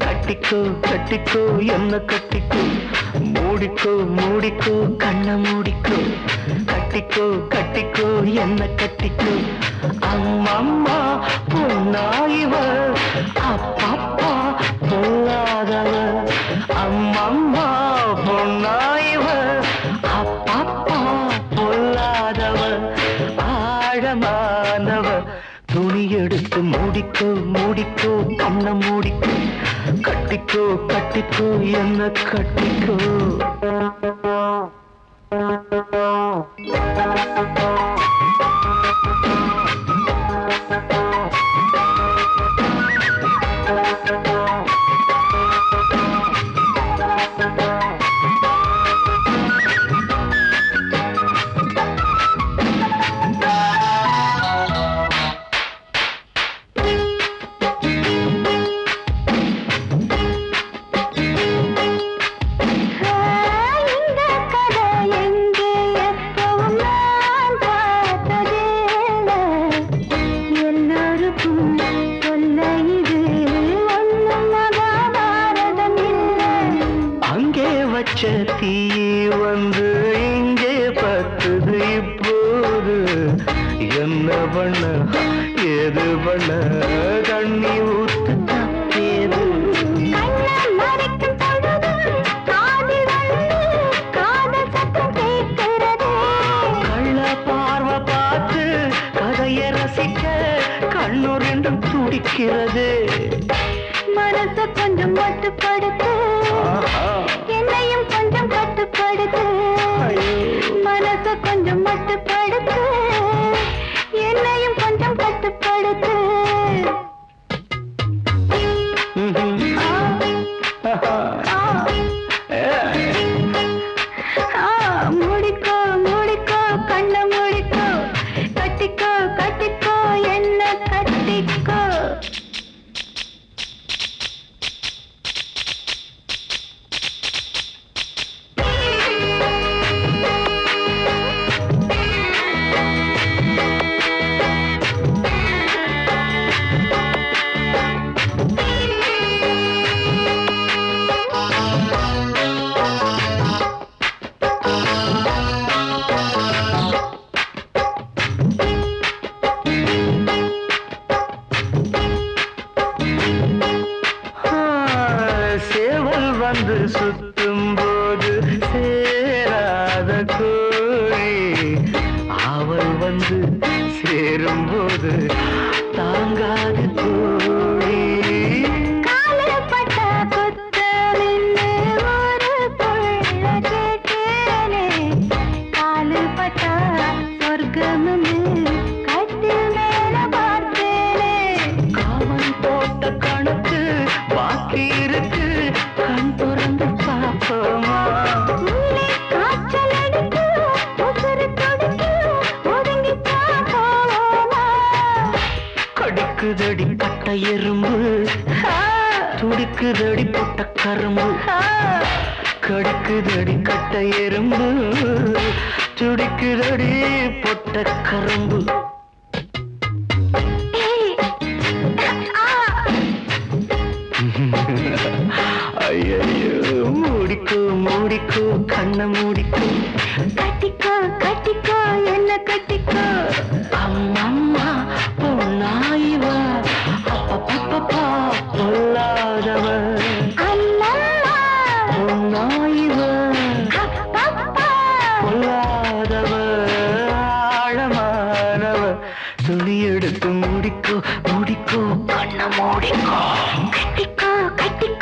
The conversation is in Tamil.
கட்டிக்கோ கட்டிக்கோ என்ன கட்டிக்கோ. மூடிக்கோ மூடிக்கோ கண்ண மூடிக்கோ. கட்டிக்கோ கட்டிக்கோ என்ன கட்டிக்கோ. அம்மம்மா பொன்னாயிவள் மூடிக்கோ மூடிக்கோ என்ன மூடிக்கோ? கட்டிக்கோ கட்டிக்கோ என்ன கட்டிக்கோ? இந்த தீ வந்து இங்கே பத்துது இப்போது. என்ன பண்ண ஏது பண்ண? தண்ணி ஊத்து தப்பேது கள்ள பார்வை பார்த்து கதையை ரசிக்க கண்ணு ரெண்டும் துடிக்கிறது. மனச கொஞ்சம் மட்டுப்படுத்து. சுத்தும் போது சேராத கோழி. அவள் வந்து சேரும் போது கடிக்குதடி கட்ட எறும்பு. துடிக்குதடி பொட்ட கரும்பு. கடிக்குதடி கட்ட எறும்பு. துடிக்குதடி பொட்ட கரும்பு. ஐயோ மூடிக்கோ மூடிக்கோ கண்ண மூடிக்கோ. கட்டிக்கோ சுழி எடுத்து முடிக்கோ முடிக்கோ. கண்ண மூடிக்கோ. கட்டிக்கோ கட்டிக்கோ.